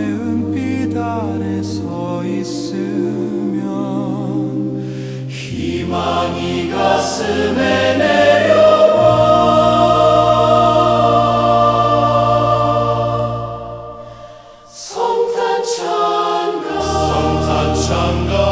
은빛 아래 서 있으면 희망이 가슴에 내려와. 성탄 찬가 성탄 찬가